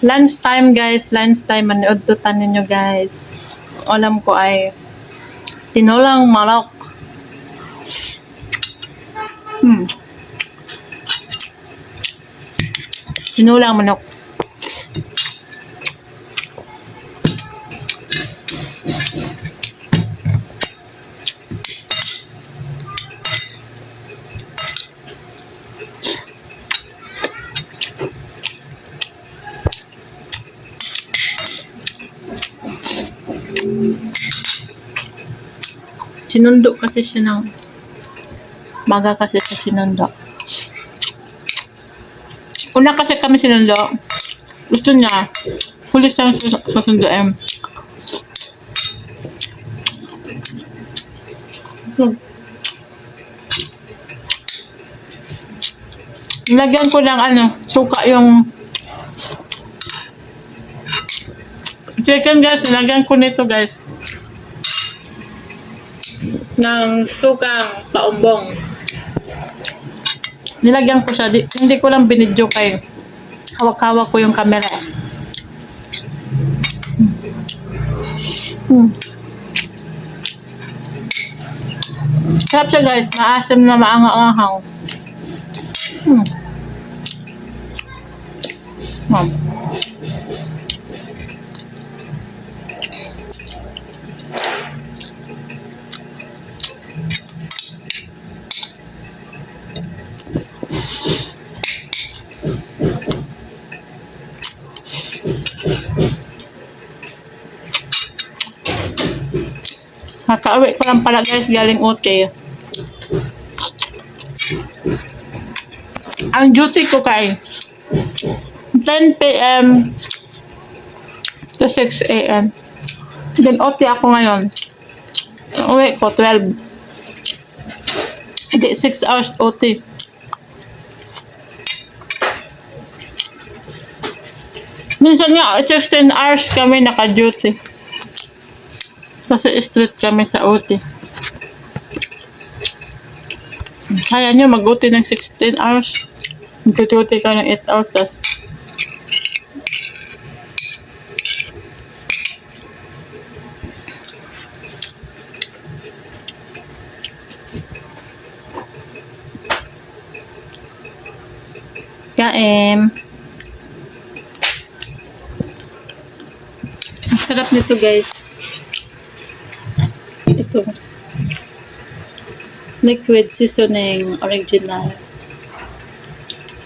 Lunch time guys, lunch time. Manood to tanin nyo guys. Alam ko ay tinolang malok. Hmm. Tinulang manok. Sinundo kasi siya ng maga kasi sa sinundo. Una kasi kami sinundo. Gusto niya. Huli sus- susunduin. Hmm. Lagyan ko ng ano, suka yung chicken guys, lagyan ko nito guys ng sukang paumbong. Nilagyan ko siya. Di, hindi ko lang binidyo kay hawak-hawak ko yung camera. Hmm. Sarap siya guys. Maasim na maangaw-angaw. Hmm. Ma'am. Nakauwi ko lang pala guys galing OT. Ang duty ko kay 10 p.m. to 6 a.m. Then OT ako ngayon. Uwi ko 12. Hindi, 6 hours OT. Minsan nga, 16 hours kami naka-duty. Kasi street kami sa OT. Kaya nyo mag-OT ng 16 hours. Mag-OT ka ng 8 hours. Tas Kaem. Sarap nito guys. Ito. Liquid seasoning original.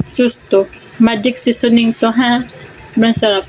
Susto. Magic seasoning to ha. Sobrang sarap.